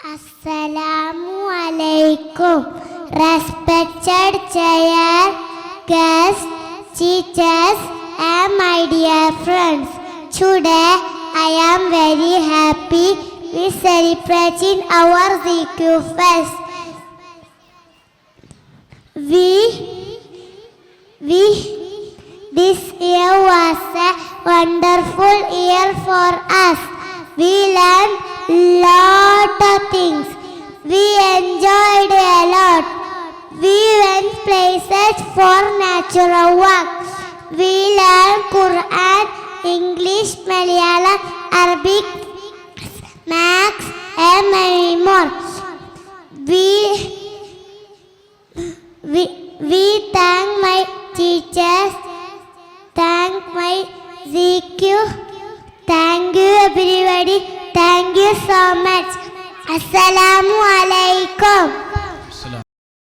Assalamu alaikum. Respected chair, guests, teachers, and my dear friends. Today I am very happy we celebrating our ZQ Fest. We, we, this year was a wonderful year for us. We went places for natural walk. We learned Quran, English, Malayalam, Arabic, Maths, and many more. We we, we thank my teachers, thank my ZQ. Thank you everybody. Thank you so much. Assalamu alaikum.